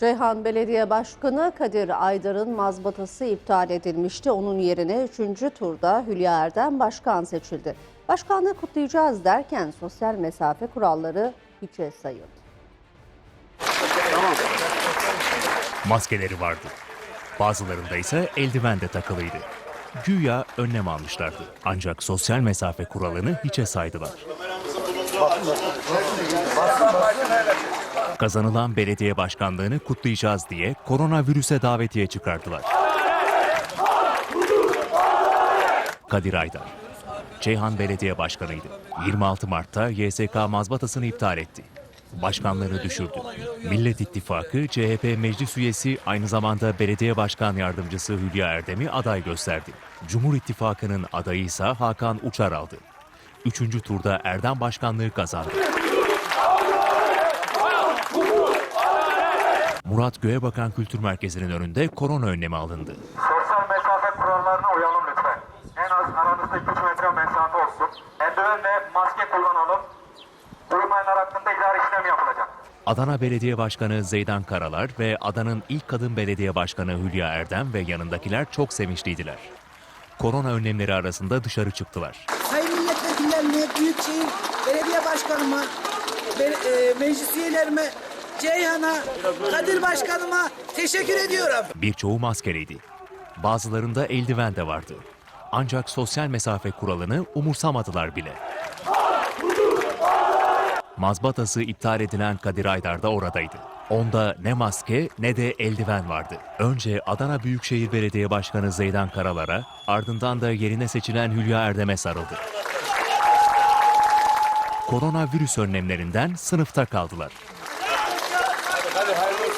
Ceyhan Belediye Başkanı Kadir Aydar'ın mazbatası iptal edilmişti. Onun yerine 3. turda Hülya Erdem başkan seçildi. Başkanlığı kutlayacağız derken sosyal mesafe kuralları hiçe sayıldı. Maskeleri vardı. Bazılarında ise eldiven de takılıydı. Güya önlem almışlardı. Ancak sosyal mesafe kuralını hiçe saydılar. Kazanılan belediye başkanlığını kutlayacağız diye koronavirüse davetiye çıkardılar. Kadir Aydar, Ceyhan Belediye Başkanıydı. 26 Mart'ta YSK mazbatasını iptal etti. Başkanlığını düşürdü. Millet İttifakı CHP meclis üyesi aynı zamanda belediye başkan yardımcısı Hülya Erdem'i aday gösterdi. Cumhur İttifakı'nın adayı ise Hakan Uçar aldı. Üçüncü turda Erdem başkanlığı kazandı. Murat Göğebakan Kültür Merkezi'nin önünde korona önlemi alındı. Sosyal mesafe kurallarına uyalım lütfen. En az aranızda 2 metre mesafe olsun. Eldiven ve maske kullanalım. Uymayanlar hakkında idari işlem yapılacak. Adana Belediye Başkanı Zeydan Karalar ve Adana'nın ilk kadın belediye başkanı Hülya Erdem ve yanındakiler çok sevinçliydiler. Korona önlemleri arasında dışarı çıktılar. Sayın milletvekillerime, Büyükşehir Belediye Başkanıma, be- e, meclis üyelerime, Ceyhan'a, Kadir Başkanıma teşekkür ediyorum. Birçoğu maskeliydi. Bazılarında eldiven de vardı. Ancak sosyal mesafe kuralını umursamadılar bile. Mazbatası iptal edilen Kadir Aydar da oradaydı. Onda ne maske ne de eldiven vardı. Önce Adana Büyükşehir Belediye Başkanı Zeydan Karalar'a, ardından da yerine seçilen Hülya Erdem'e sarıldı. Koronavirüs önlemlerinden sınıfta kaldılar. Hadi hayırlı.